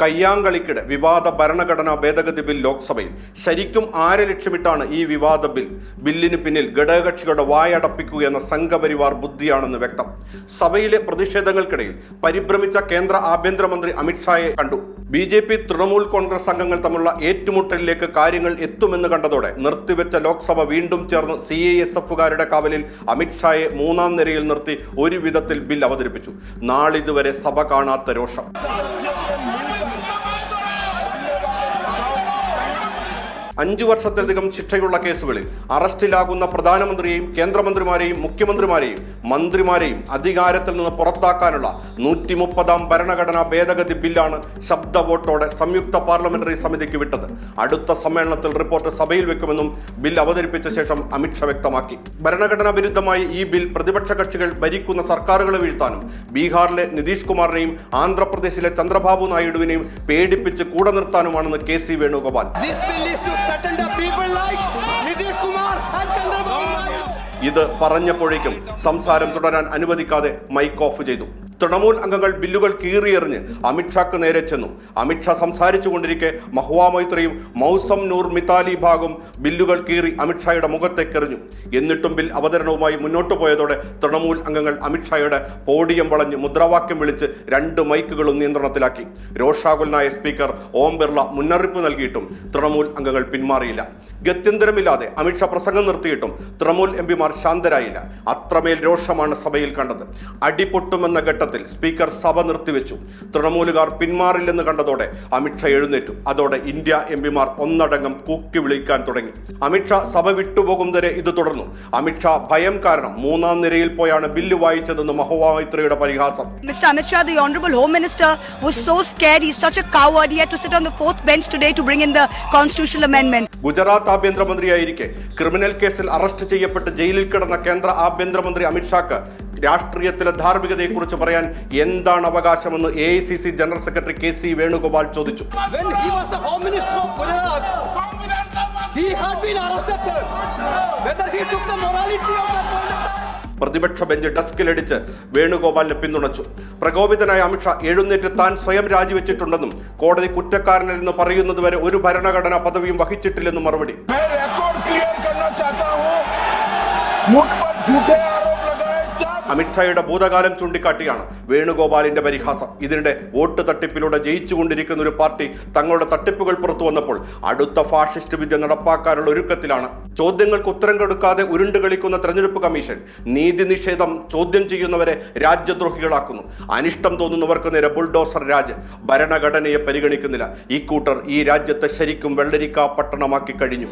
കയ്യാങ്കളിക്കിടെ വിവാദ ഭരണഘടനാ ഭേദഗതി ബിൽ ലോക്സഭയിൽ. ശരിക്കും ആരെ ലക്ഷ്യമിട്ടാണ് ഈ വിവാദ ബിൽ? ബില്ലിന് പിന്നിൽ ഘടകകക്ഷികളുടെ വായടപ്പിക്കുക എന്ന സംഘപരിവാർ ബുദ്ധിയാണെന്ന് വ്യക്തം. സഭയിലെ പ്രതിഷേധങ്ങൾക്കിടയിൽ പരിഭ്രമിച്ച കേന്ദ്ര ആഭ്യന്തരമന്ത്രി അമിത്ഷായെ കണ്ടു. B J P Trinamool Congress അംഗങ്ങൾ തമ്മിലുള്ള ഏറ്റുമുട്ടലിലേക്ക് കാര്യങ്ങൾ എത്തുമെന്ന് കണ്ടതോടെ നിർത്തിവെച്ച ലോക്സഭ വീണ്ടും ചേർന്ന് സി ഐ എസ് എഫുകാരുടെ കാവലിൽ അമിത്ഷായെ മൂന്നാം നിരയിൽ നിർത്തി ഒരു വിധത്തിൽ ബിൽ അവതരിപ്പിച്ചു. നാളിതുവരെ സഭ കാണാത്ത രോഷം. അഞ്ചു വർഷത്തിലധികം ശിക്ഷയുള്ള കേസുകളിൽ അറസ്റ്റിലാകുന്ന പ്രധാനമന്ത്രിയെയും കേന്ദ്രമന്ത്രിമാരെയും മുഖ്യമന്ത്രിമാരെയും മന്ത്രിമാരെയും അധികാരത്തിൽ നിന്ന് പുറത്താക്കാനുള്ള നൂറ്റി മുപ്പതാം ഭരണഘടനാ ഭേദഗതി ബില്ലാണ് ശബ്ദ വോട്ടോടെ സംയുക്ത പാർലമെന്ററി സമിതിക്ക് വിട്ടത്. അടുത്ത സമ്മേളനത്തിൽ റിപ്പോർട്ട് സഭയിൽ വെക്കുമെന്നും ബിൽ അവതരിപ്പിച്ച ശേഷം അമിത്ഷാ വ്യക്തമാക്കി. ഭരണഘടനാ വിരുദ്ധമായി ഈ ബിൽ പ്രതിപക്ഷ കക്ഷികൾ ഭരിക്കുന്ന സർക്കാരുകളെ വീഴ്ത്താനും ബീഹാറിലെ നിതീഷ് കുമാറിനെയും ആന്ധ്രാപ്രദേശിലെ ചന്ദ്രബാബു നായിഡുവിനെയും പേടിപ്പിച്ച് കൂടെ നിർത്താനുമാണെന്ന് K C Venugopal. Settled people like Nitish Kumar and ഇത് പറഞ്ഞപ്പോഴേക്കും സംസാരം തുടരാൻ അനുവദിക്കാതെ മൈക്ക് ഓഫ് ചെയ്തു. തൃണമൂൽ അംഗങ്ങൾ ബില്ലുകൾ കീറിയെറിഞ്ഞ് അമിത്ഷാക്ക് നേരെ ചെന്നു. അമിത്ഷാ സംസാരിച്ചു കൊണ്ടിരിക്കെ മഹുവാ മൈത്രിയും മൗസം നൂർ മിതാലി ഭാഗും ബില്ലുകൾ കീറി അമിത്ഷായുടെ മുഖത്തേക്കെറിഞ്ഞു എന്നിട്ടും ബിൽ അവതരണവുമായി മുന്നോട്ടു പോയതോടെ തൃണമൂൽ അംഗങ്ങൾ അമിത്ഷായുടെ പോഡിയം വളഞ്ഞ് മുദ്രാവാക്യം വിളിച്ച് രണ്ട് മൈക്കുകളും നിയന്ത്രണത്തിലാക്കി. രോഷാകുലനായ സ്പീക്കർ ഓം ബിർള മുന്നറിയിപ്പ് നൽകിയിട്ടും തൃണമൂൽ അംഗങ്ങൾ പിന്മാറിയില്ല. ഗത്യന്തരമില്ലാതെ അമിത്ഷാ പ്രസംഗം നിർത്തിയിട്ടും തൃണമൂൽ എം പിമാർ ശാന്തരായില്ല. അത്രമേൽ രോഷമാണ് സഭയിൽ കണ്ടത്. അടിപൊട്ടുമെന്ന ഘട്ടത്തിൽ സ്പീക്കർ സഭ നിർത്തിവെച്ചു. തൃണമൂലുകാർ പിന്മാറില്ലെന്ന് കണ്ടതോടെ അമിത്ഷാ എഴുന്നേറ്റു. അതോടെ ഇന്ത്യ എം പിമാർ ഒന്നടങ്കം കൂക്കി വിളിക്കാൻ തുടങ്ങി. അമിത്ഷാ സഭ വിട്ടുപോകും വരെ ഇത് തുടർന്നു. അമിത്ഷാ ഭയം കാരണം മൂന്നാം നിരയിൽ പോയാണ് ബില്ല് വായിച്ചതെന്ന് മഹോവാമിത്രയുടെ പരിഹാസം. Mister Amit Shah the honourable home minister was so scared. He's such a coward. He had to sit on the fourth bench today to bring in the constitutional Gujarat ആഭ്യന്തരമന്ത്രിയായിരിക്കെ. Criminal കേസിൽ അറസ്റ്റ് ചെയ്യപ്പെട്ട് ജയിലിൽ കിടന്ന കേന്ദ്ര ആഭ്യന്തരമന്ത്രി അമിത്ഷാക്ക് രാഷ്ട്രീയത്തിലെ ധാർമ്മികതയെക്കുറിച്ച് പറയാൻ എന്താണ് അവകാശമെന്ന് A I C C general secretary K C Venugopal ചോദിച്ചു. പ്രതിപക്ഷ ബെഞ്ച് ഡെസ്കിലടിച്ച് വേണുഗോപാലിനെ പിന്തുണച്ചു. പ്രകോപിതനായ അമിത്ഷാ എഴുന്നേറ്റ് താൻ സ്വയം രാജിവെച്ചിട്ടുണ്ടെന്നും കോടതി കുറ്റക്കാരനെന്ന് പറയുന്നതുവരെ ഒരു ഭരണഘടനാ പദവിയും വഹിച്ചിട്ടില്ലെന്നും മറുപടി. അമിത്ഷായുടെ ഭൂതകാലം ചൂണ്ടിക്കാട്ടിയാണ് വേണുഗോപാലിന്റെ പരിഹാസം. ഇതിനിടെ വോട്ട് തട്ടിപ്പിലൂടെ ജയിച്ചുകൊണ്ടിരിക്കുന്ന ഒരു പാർട്ടി തങ്ങളുടെ തട്ടിപ്പുകൾ പുറത്തു വന്നപ്പോൾ അടുത്ത ഫാഷിസ്റ്റ് വിദ്യ നടപ്പാക്കാനുള്ള ഒരുക്കത്തിലാണ്. ചോദ്യങ്ങൾക്ക് ഉത്തരം കൊടുക്കാതെ ഉരുണ്ട് കളിക്കുന്ന തെരഞ്ഞെടുപ്പ് കമ്മീഷൻ നീതി നിഷേധം ചോദ്യം ചെയ്യുന്നവരെ രാജ്യദ്രോഹികളാക്കുന്നു. അനിഷ്ടം തോന്നുന്നവർക്ക് നേരെ ബുൾഡോസർ രാജ് ഭരണഘടനയെ പരിഗണിക്കുന്നില്ല. ഈ കൂട്ടർ ഈ രാജ്യത്തെ ശരിക്കും വെള്ളരിക്കാ പട്ടണമാക്കി കഴിഞ്ഞു.